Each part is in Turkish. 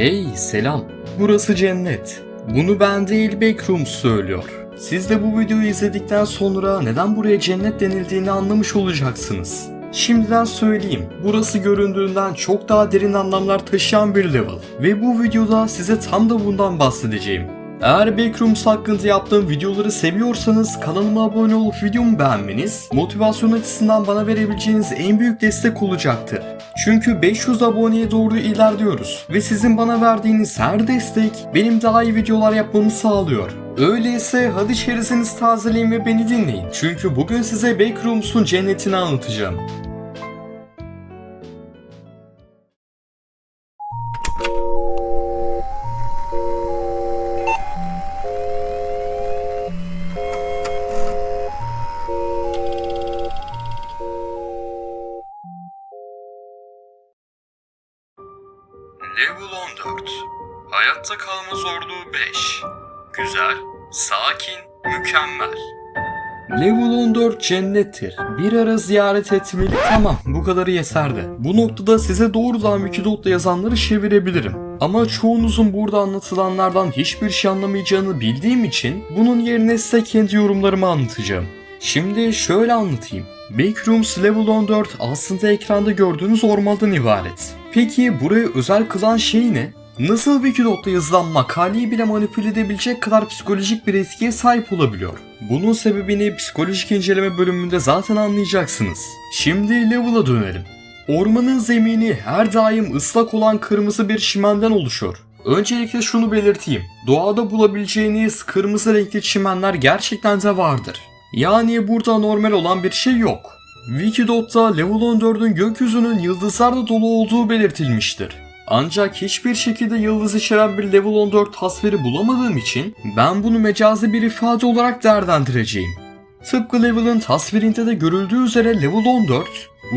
Ey selam. Burası cennet. Bunu ben değil Backrooms söylüyor. Siz de bu videoyu izledikten sonra neden buraya cennet denildiğini anlamış olacaksınız. Şimdiden söyleyeyim, burası göründüğünden çok daha derin anlamlar taşıyan bir level. Ve bu videoda size tam da bundan bahsedeceğim. Eğer Backrooms hakkında yaptığım videoları seviyorsanız kanalıma abone olup videomu beğenmeniz motivasyon açısından bana verebileceğiniz en büyük destek olacaktır. Çünkü 500 aboneye doğru ilerliyoruz ve sizin bana verdiğiniz her destek benim daha iyi videolar yapmamı sağlıyor. Öyleyse hadi çeresiniz tazeleyin ve beni dinleyin. Çünkü bugün size Backrooms'un cennetini anlatacağım. Hayatta kalma zorluğu 5 Güzel, sakin, mükemmel. Level 14 cennettir. Bir ara ziyaret etmeli. Tamam bu kadarı yeterli. Bu noktada size doğrudan Wikidot'ta yazanları çevirebilirim. Ama çoğunuzun burada anlatılanlardan hiçbir şey anlamayacağını bildiğim için bunun yerine size kendi yorumlarımı anlatacağım. Şimdi şöyle anlatayım. Backrooms Level 14 aslında ekranda gördüğünüz ormandan ibaret. Peki burayı özel kılan şey ne? Nasıl Wikidot'ta yazılan makaleyi bile manipüle edebilecek kadar psikolojik bir etkiye sahip olabiliyor? Bunun sebebini psikolojik inceleme bölümünde zaten anlayacaksınız. Şimdi Level'a dönelim. Ormanın zemini her daim ıslak olan kırmızı bir çimenden oluşuyor. Öncelikle şunu belirteyim. Doğada bulabileceğiniz kırmızı renkli çimenler gerçekten de vardır. Yani burada normal olan bir şey yok. Wikidot'ta Level 14'ün gökyüzünün yıldızlarla dolu olduğu belirtilmiştir. Ancak hiçbir şekilde yıldız içeren bir Level 14 tasviri bulamadığım için ben bunu mecazi bir ifade olarak değerlendireceğim. Tıpkı Level'ın tasvirinde de görüldüğü üzere Level 14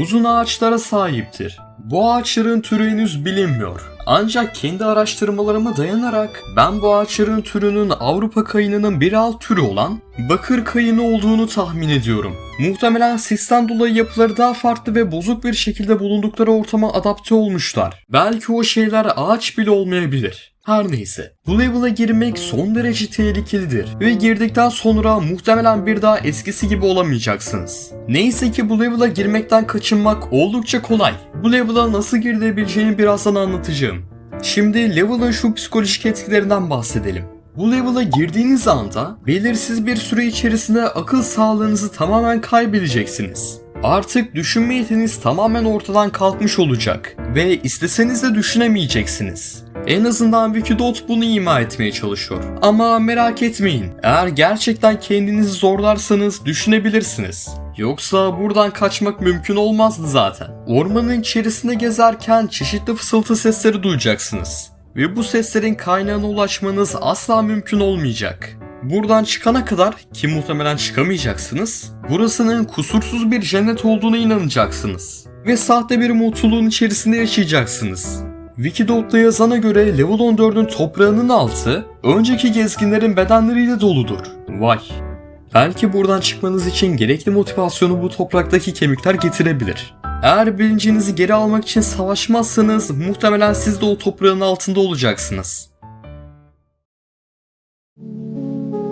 uzun ağaçlara sahiptir. Bu ağaçların türü henüz bilinmiyor. Ancak kendi araştırmalarıma dayanarak ben bu ağaçların türünün Avrupa kayınının bir alt türü olan bakır kayını olduğunu tahmin ediyorum. Muhtemelen sisten dolayı yapıları daha farklı ve bozuk bir şekilde bulundukları ortama adapte olmuşlar. Belki o şeyler ağaç bile olmayabilir. Her neyse. Bu level'a girmek son derece tehlikelidir ve girdikten sonra muhtemelen bir daha eskisi gibi olamayacaksınız. Neyse ki bu level'a girmekten kaçınmak oldukça kolay. Bu level'a nasıl girilebileceğini birazdan anlatacağım. Şimdi level'ın şu psikolojik etkilerinden bahsedelim. Bu level'a girdiğiniz anda belirsiz bir süre içerisinde akıl sağlığınızı tamamen kaybedeceksiniz. Artık düşünme yetiniz tamamen ortadan kalkmış olacak ve isteseniz de düşünemeyeceksiniz. En azından Wikidot bunu ima etmeye çalışıyor. Ama merak etmeyin, eğer gerçekten kendinizi zorlarsanız düşünebilirsiniz. Yoksa buradan kaçmak mümkün olmazdı zaten. Ormanın içerisinde gezerken çeşitli fısıltı sesleri duyacaksınız. Ve bu seslerin kaynağına ulaşmanız asla mümkün olmayacak. Buradan çıkana kadar ki muhtemelen çıkamayacaksınız, burasının kusursuz bir cennet olduğuna inanacaksınız. Ve sahte bir mutluluğun içerisinde yaşayacaksınız. Wikidot'ta yazana göre Level 14'ün toprağının altı önceki gezginlerin bedenleriyle doludur. Vay. Belki buradan çıkmanız için gerekli motivasyonu bu topraktaki kemikler getirebilir. Eğer bilincinizi geri almak için savaşmazsanız muhtemelen siz de o toprağın altında olacaksınız.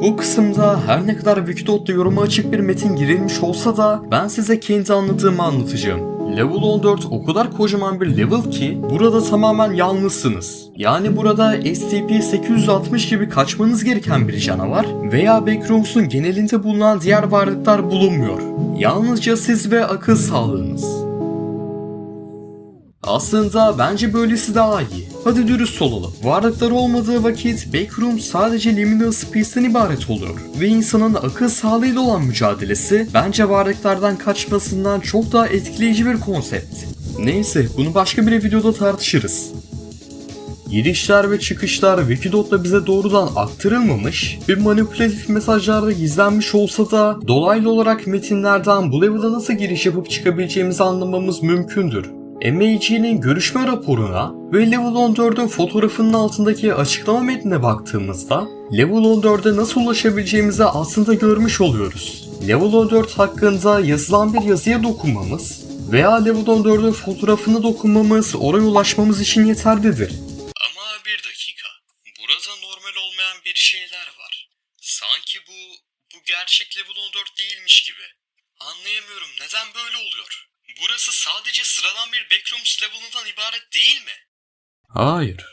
Bu kısımda her ne kadar Wikidot'ta yoruma açık bir metin girilmiş olsa da ben size kendi anladığımı anlatacağım. Level 14 o kadar kocaman bir level ki burada tamamen yalnızsınız. Yani burada SCP-860 gibi kaçmanız gereken bir canavar veya Backrooms'un genelinde bulunan diğer varlıklar bulunmuyor. Yalnızca siz ve akıl sağlığınız. Aslında bence böylesi daha iyi. Hadi dürüst olalım. Varlıklar olmadığı vakit Backroom sadece liminal space'ten ibaret oluyor. Ve insanın akıl sağlığıyla olan mücadelesi bence varlıklardan kaçmasından çok daha etkileyici bir konsept. Neyse bunu başka bir videoda tartışırız. Girişler ve çıkışlar Wikidot'ta bize doğrudan aktarılmamış ve manipülatif mesajlarda gizlenmiş olsa da dolaylı olarak metinlerden bu level'a nasıl giriş yapıp çıkabileceğimizi anlamamız mümkündür. MAG'nin görüşme raporuna ve Level 14'ün fotoğrafının altındaki açıklama metnine baktığımızda Level 14'e nasıl ulaşabileceğimizi aslında görmüş oluyoruz. Level 14 hakkında yazılan bir yazıya dokunmamız veya Level 14'ün fotoğrafına dokunmamız oraya ulaşmamız için yeterlidir. Ama normal olmayan bir şeyler var. Sanki bu, bu gerçek level 14 değilmiş gibi. Anlayamıyorum neden böyle oluyor? Burası sadece sıradan bir backrooms level'ından ibaret değil mi? Hayır.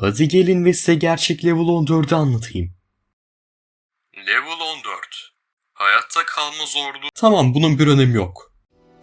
Hadi gelin ve size gerçek level 14'ü anlatayım. Level 14. Hayatta kalma zorluğu. Tamam bunun bir önemi yok.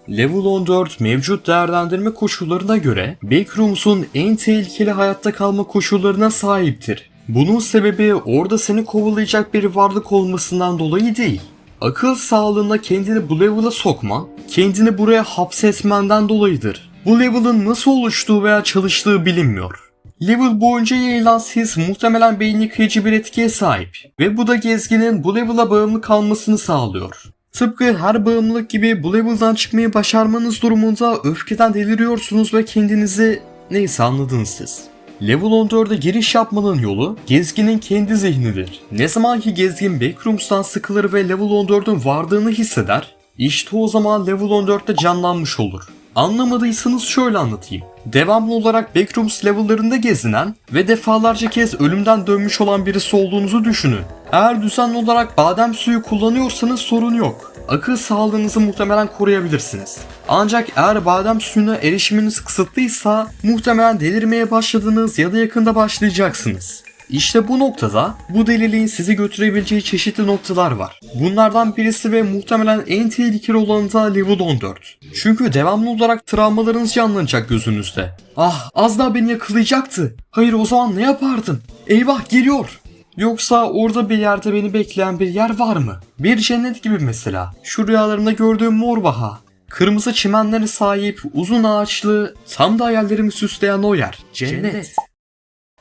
Level 14 mevcut değerlendirme koşullarına göre Backrooms'un en tehlikeli hayatta kalma koşullarına sahiptir. Bunun sebebi orada seni kovalayacak bir varlık olmasından dolayı değil. Akıl sağlığına kendini bu level'a sokma, kendini buraya hapsetmenden dolayıdır. Bu level'ın nasıl oluştuğu veya çalıştığı bilinmiyor. Level boyunca yayılan sis muhtemelen beyin yıkayıcı bir etkiye sahip ve bu da gezginin bu level'a bağımlı kalmasını sağlıyor. Tıpkı her bağımlılık gibi bu level'dan çıkmayı başarmanız durumunda öfkeden deliriyorsunuz ve kendinizi neyse anladınız siz. Level 14'e giriş yapmanın yolu gezginin kendi zihnidir. Ne zaman ki gezgin Backrooms'tan sıkılır ve Level 14'ün vardığını hisseder, işte o zaman Level 14'te canlanmış olur. Anlamadıysanız şöyle anlatayım. Devamlı olarak Backrooms level'larında gezinen ve defalarca kez ölümden dönmüş olan birisi olduğunuzu düşünün. Eğer düzenli olarak badem suyu kullanıyorsanız sorun yok. Akıl sağlığınızı muhtemelen koruyabilirsiniz. Ancak eğer badem suyuna erişiminiz kısıtlıysa muhtemelen delirmeye başladınız ya da yakında başlayacaksınız. İşte bu noktada bu deliliğin sizi götürebileceği çeşitli noktalar var. Bunlardan birisi ve muhtemelen en tehlikeli olanı da level 14. Çünkü devamlı olarak travmalarınız canlanacak gözünüzde. Ah az daha beni yakalayacaktı. Hayır o zaman ne yapardım? Eyvah geliyor. Yoksa orada bir yerde beni bekleyen bir yer var mı? Bir cennet gibi mesela. Şu rüyalarımda gördüğüm mor baha. Kırmızı çimenlere sahip, uzun ağaçlı, tam da hayallerimi süsleyen o yer. Cennet.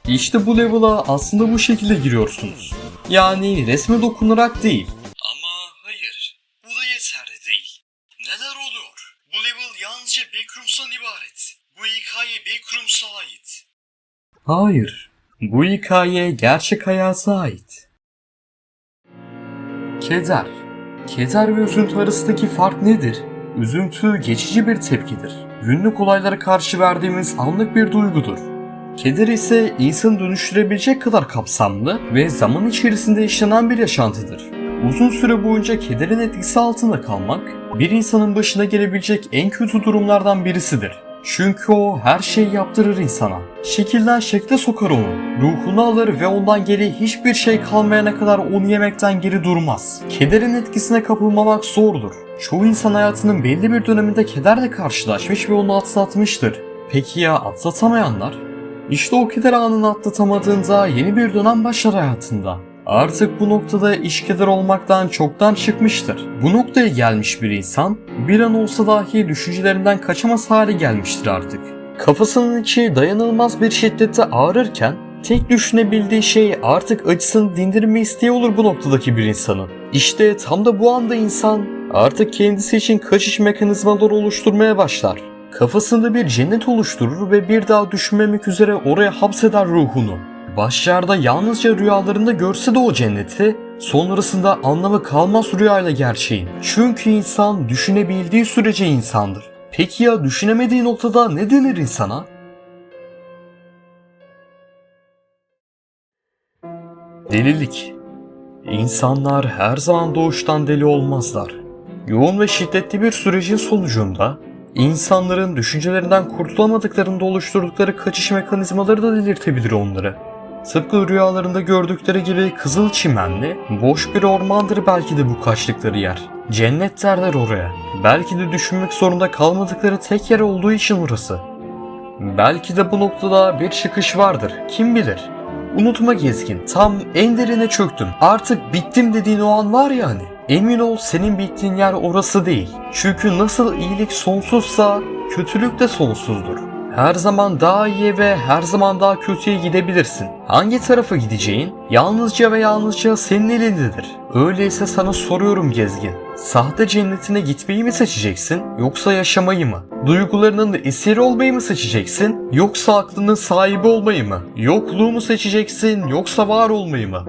İşte bu level'a aslında bu şekilde giriyorsunuz. Yani resme dokunarak değil. Ama hayır, bu da yeterli değil. Neler oluyor? Bu level yalnızca Backrooms'tan ibaret. Bu hikaye Backrooms'a ait. Hayır, bu hikaye gerçek hayata ait. Keder. Keder ve üzüntü arasındaki fark nedir? Üzüntü geçici bir tepkidir. Günlük olaylara karşı verdiğimiz anlık bir duygudur. Keder ise insanı dönüştürebilecek kadar kapsamlı ve zaman içerisinde işlenen bir yaşantıdır. Uzun süre boyunca kederin etkisi altında kalmak, bir insanın başına gelebilecek en kötü durumlardan birisidir. Çünkü o her şeyi yaptırır insana. Şekilden şekle sokar onu. Ruhunu alır ve ondan geri hiçbir şey kalmayana kadar onu yemekten geri durmaz. Kederin etkisine kapılmamak zordur. Çoğu insan hayatının belli bir döneminde kederle karşılaşmış ve onu atlatmıştır. Peki ya atlatamayanlar? İşte o keder anını atlatamadığında yeni bir dönem başlar hayatında. Artık bu noktada iş keder olmaktan çoktan çıkmıştır. Bu noktaya gelmiş bir insan bir an olsa dahi düşüncelerinden kaçamaz hale gelmiştir artık. Kafasının içi dayanılmaz bir şiddette ağrırken tek düşünebildiği şey artık acısını dindirme isteği olur bu noktadaki bir insanın. İşte tam da bu anda insan artık kendisi için kaçış mekanizmaları oluşturmaya başlar. Kafasında bir cennet oluşturur ve bir daha düşünmemek üzere oraya hapseder ruhunu. Başlarda yalnızca rüyalarında görse de o cenneti, sonrasında anlamı kalmaz rüyayla gerçeğin. Çünkü insan düşünebildiği sürece insandır. Peki ya düşünemediği noktada ne denir insana? Delilik. İnsanlar her zaman doğuştan deli olmazlar. Yoğun ve şiddetli bir sürecin sonucunda insanların düşüncelerinden kurtulamadıklarında oluşturdukları kaçış mekanizmaları da delirtebilir onları. Tıpkı rüyalarında gördükleri gibi kızıl çimenli, boş bir ormandır belki de bu kaçtıkları yer. Cennet derler oraya. Belki de düşünmek zorunda kalmadıkları tek yer olduğu için orası. Belki de bu noktada bir çıkış vardır. Kim bilir? Unutma gezgin. Tam en derine çöktüm. Artık bittim dediğin o an var ya hani. Emin ol senin bittiğin yer orası değil. Çünkü nasıl iyilik sonsuzsa kötülük de sonsuzdur. Her zaman daha iyi ve her zaman daha kötüye gidebilirsin. Hangi tarafa gideceğin yalnızca ve yalnızca senin elindedir. Öyleyse sana soruyorum gezgin. Sahte cennetine gitmeyi mi seçeceksin yoksa yaşamayı mı? Duygularının esiri olmayı mı seçeceksin yoksa aklının sahibi olmayı mı? Yokluğu mu seçeceksin yoksa var olmayı mı?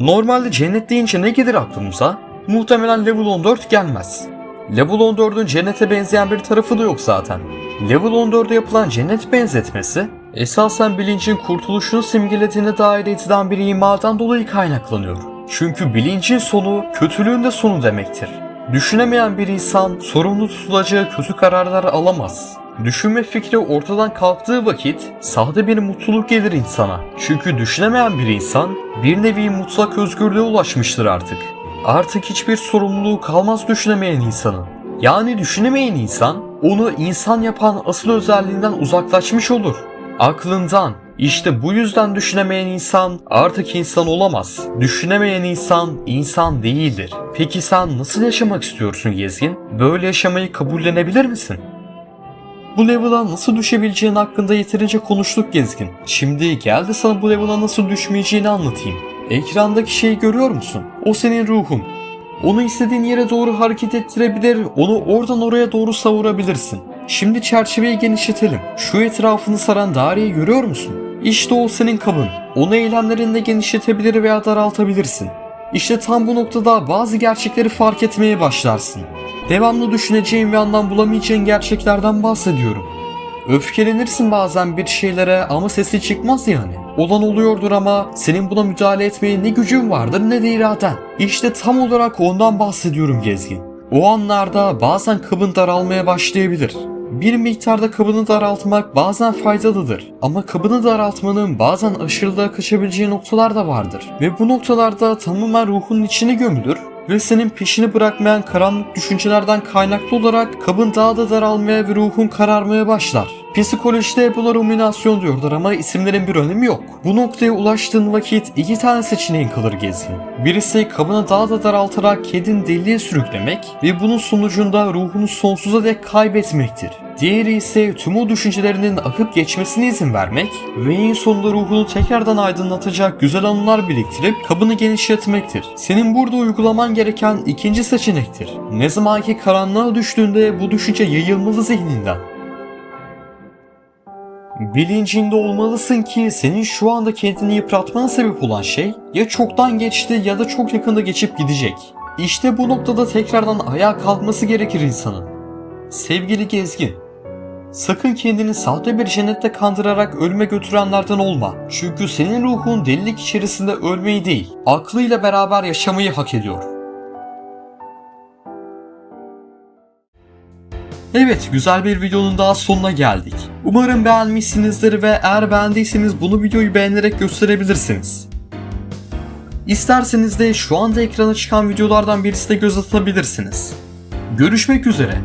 Normalde cennet deyince ne gelir aklımıza? Muhtemelen level 14 gelmez. Level 14'ün cennete benzeyen bir tarafı da yok zaten. Level 14'e yapılan cennet benzetmesi esasen bilincin kurtuluşunu simgelediğine dair edilen bir imadan dolayı kaynaklanıyor. Çünkü bilincin sonu kötülüğün de sonu demektir. Düşünemeyen bir insan sorumlu tutulacağı kötü kararlar alamaz. Düşünme fikri ortadan kalktığı vakit sahte bir mutluluk gelir insana. Çünkü düşünemeyen bir insan bir nevi mutlak özgürlüğe ulaşmıştır artık. Artık hiçbir sorumluluğu kalmaz düşünemeyen insanın. Yani düşünemeyen insan onu insan yapan asıl özelliğinden uzaklaşmış olur. Aklından. İşte bu yüzden düşünemeyen insan artık insan olamaz. Düşünemeyen insan insan değildir. Peki sen nasıl yaşamak istiyorsun Gezgin? Böyle yaşamayı kabullenebilir misin? Bu level'a nasıl düşebileceğin hakkında yeterince konuştuk Gezgin. Şimdi gel de sana bu level'a nasıl düşmeyeceğini anlatayım. Ekrandaki şeyi görüyor musun? O senin ruhun. Onu istediğin yere doğru hareket ettirebilir, onu oradan oraya doğru savurabilirsin. Şimdi çerçeveyi genişletelim. Şu etrafını saran daireyi görüyor musun? İşte o senin kabın. Onu eylemlerinde genişletebilir veya daraltabilirsin. İşte tam bu noktada bazı gerçekleri fark etmeye başlarsın. Devamlı düşüneceğin ve anlam bulamayacağın gerçeklerden bahsediyorum. Öfkelenirsin bazen bir şeylere ama sesi çıkmaz yani. Olan oluyordur ama senin buna müdahale etmeye ne gücün vardır ne de iraden. İşte tam olarak ondan bahsediyorum Gezgin. O anlarda bazen kabın daralmaya başlayabilir. Bir miktarda kabını daraltmak bazen faydalıdır. Ama kabını daraltmanın bazen aşırılığa kaçabileceği noktalar da vardır. Ve bu noktalarda tamamen ruhun içine gömülür ve senin peşini bırakmayan karanlık düşüncelerden kaynaklı olarak kabın daha da daralmaya ve ruhun kararmaya başlar. Psikolojide buna ruminasyon diyorlar ama isimlerin bir önemi yok. Bu noktaya ulaştığın vakit iki tane seçeneğin kalır gezgin. Birisi kabını daha da daraltarak kedin deliğe sürüklemek ve bunun sonucunda ruhunu sonsuza dek kaybetmektir. Diğeri ise tüm o düşüncelerinin akıp geçmesine izin vermek ve en sonunda ruhunu tekrardan aydınlatacak güzel anılar biriktirip kabını genişletmektir. Senin burada uygulaman gereken ikinci seçenektir. Ne zaman ki karanlığa düştüğünde bu düşünce yayılmalı zihninden. Bilincinde olmalısın ki senin şu anda kendini yıpratmana sebep olan şey ya çoktan geçti ya da çok yakında geçip gidecek. İşte bu noktada tekrardan ayağa kalkması gerekir insanın. Sevgili gezgin, sakın kendini sahte bir cennette kandırarak ölüme götürenlerden olma. Çünkü senin ruhun delilik içerisinde ölmeyi değil, aklıyla beraber yaşamayı hak ediyor. Evet, güzel bir videonun daha sonuna geldik. Umarım beğenmişsinizdir ve eğer beğendiyseniz bunu videoyu beğenerek gösterebilirsiniz. İsterseniz de şu anda ekrana çıkan videolardan birisine göz atabilirsiniz. Görüşmek üzere.